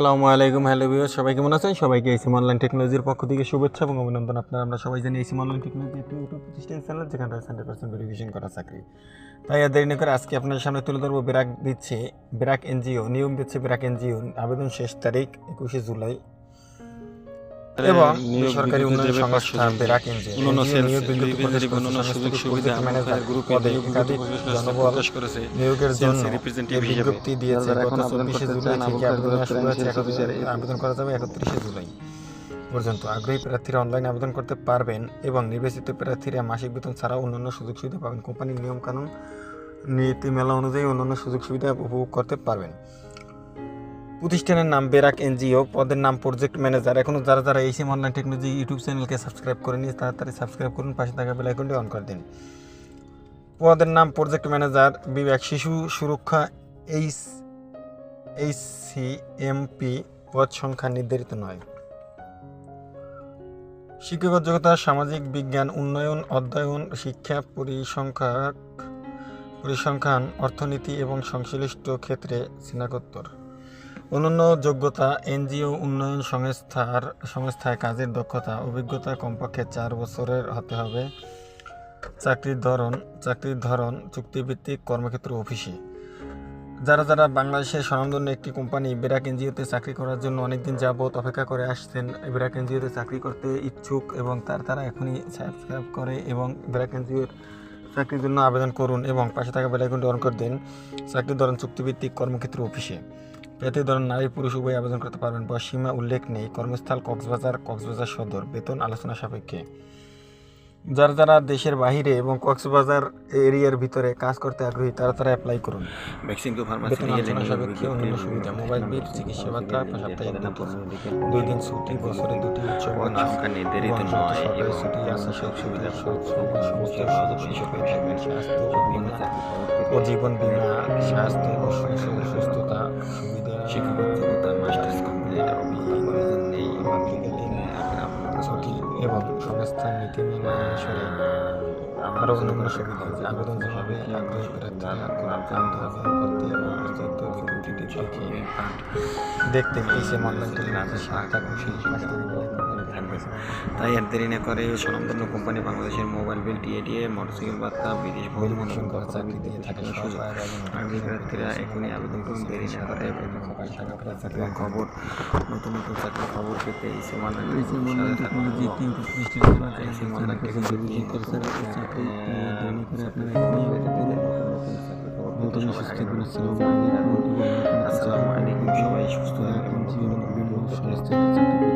আসসালামু আলাইকুম, hello viewer সবাই কেমন আছেন? সবাইকে এসিম অনলাইন টেকনোলজির পক্ষ থেকে শুভেচ্ছা এবং অভিনন্দন। আপনারা আমরা সবাই জানি এসিম অনলাইন টেকনোলজি একটি ইউটিউব প্রতিষ্ঠান চ্যানেল, যেখানে রয়েছে হান্ড্রেড পার্সেন্ট ভেরিফিকেশন করা চাকরি। তাই আর দেরি না করে আজকে আপনাদের সামনে তুলে ধরবো ব্রাক দিচ্ছে ব্রাক এনজিও, নিয়ম দিচ্ছে ব্রাক এনজিও। আবেদন শেষ তারিখ একুশে জুলাই। এবং নিয়োগ সরকারি বিজ্ঞপ্তি উন্নয়ন সংস্থা। ব্রাক সুযোগ সুবিধা ম্যানেজার গ্রুপে জনবল নিয়োগের জন্য বিজ্ঞপ্তি দিয়েছে গত আবেদন চব্বিশে করতে জুলাই থেকে আবেদন আবেদন শুরু হয়েছে পারেন, এখন সেলস অফিসারে। আবেদন করা যাবে একত্রিশে জুলাই পর্যন্ত আগ্রহী প্রার্থীরা অনলাইনে আবেদন করতে পারবেন এবং নির্বাচিত প্রার্থীরা মাসিক বেতন ছাড়াও অন্যান্য সুযোগ সুবিধা পাবেন কোম্পানির নিয়ম নিয়মকানুন নীতিমেলা অনুযায়ী অন্যান্য সুযোগ সুবিধা উপভোগ করতে পারবেন প্রতিষ্ঠানের নাম বেরাক এনজিও, পদের নাম প্রজেক্ট ম্যানেজার এখনও যারা যারা এই সিম অনলাইন টেকনোলজি ইউটিউব চ্যানেলকে সাবস্ক্রাইব করেনি, তাড়াতাড়ি সাবস্ক্রাইব করুন, পাশে থাকা বেল আইকনটি অন করে দিন। পদের নাম প্রজেক্ট ম্যানেজার বিবেক শিশু সুরক্ষা এইচ এইচ সি এমপি পদ সংখ্যা নির্ধারিত নয়। শিক্ষাগত যোগ্যতা, সামাজিক বিজ্ঞান, উন্নয়ন, অধ্যয়ন, শিক্ষা পরিসংখ্যান পরিসংখ্যান, অর্থনীতি এবং সংশ্লিষ্ট ক্ষেত্রে স্নাতকোত্তর। অন্যান্য যোগ্যতা, এনজিও উন্নয়ন সংস্থার, সংস্থায় কাজের দক্ষতা, অভিজ্ঞতা কমপক্ষে চার বছরের হতে হবে। চাকরির ধরন চাকরির ধরন, চুক্তিভিত্তিক কর্মক্ষেত্র অফিসে। যারা যারা বাংলাদেশের স্বনামধন্য একটি কোম্পানি বেরাক এনজিওতে চাকরি করার জন্য অনেকদিন যাবত অপেক্ষা করে আসছেন, বেরাক এনজিওতে চাকরি করতে ইচ্ছুক এবং তার তারা এখনই সাবস্ক্রাইব করে এবং বেরাক এনজিওর চাকরির জন্য আবেদন করুন এবং পাশে থাকা বেলাইকনটি অন করে দিন। চাকরির ধরন, চুক্তিভিত্তিক কর্মক্ষেত্র অফিসে। প্রার্থীর ধরন নারী পুরুষ উভয় আবেদন করতে পারবেন। বয়স সীমা উল্লেখ নেই। কর্মস্থল কক্সবাজার কক্সবাজার সদর। বেতন আলোচনা সাপেক্ষে। যারা যারা দেশের বাহিরে এবং কক্সবাজার এরিয়ার ভিতরে কাজ করতে আগ্রহী তারা তারা অ্যাপ্লাই করুন। ভ্যাকসিন তো বেতন সাপেক্ষে অন্যান্য সুবিধা। মোবাইল বিল চিকিৎসা ভাতা সাপ্তাহিক দুই দিন ছুটি বছরে দুটি উৎসব সংখ্যা নির্ধারিত নয় সরকারি ছুটি আছে সব সুবিধা স্বাস্থ্য ও জীবন বীমা স্বাস্থ্য ও সুস্থতা সংস্থার নীতিমালা অনুসারে আরও অন্যান্য সুবিধা আবেদন জানাবে আগ্রহী প্রার্থীরা আবেদন করতে এবং দেখতে এই সে অনলাইন টেলিভিশন কৌশল থাকবে তাই আর দেরি না করে স্বনামধন্য কোম্পানি বাংলাদেশের মোবাইল বিল টিএডিএ মোটরসাইকেল ভাতা বিদেশ ভ্রমণ পরিদর্শন করা চাকরি দিয়ে থাকে সুযোগ প্রার্থীরা এখনই আবেদন করুন দেরি না করে চাকরির খবর নতুন নতুন চাকরির খবর পেতে থাকুন সুস্থ থাকুন আসসালামু আলাইকুম সবাই সুস্থ থাকবেন জীবন স্বাস্থ্য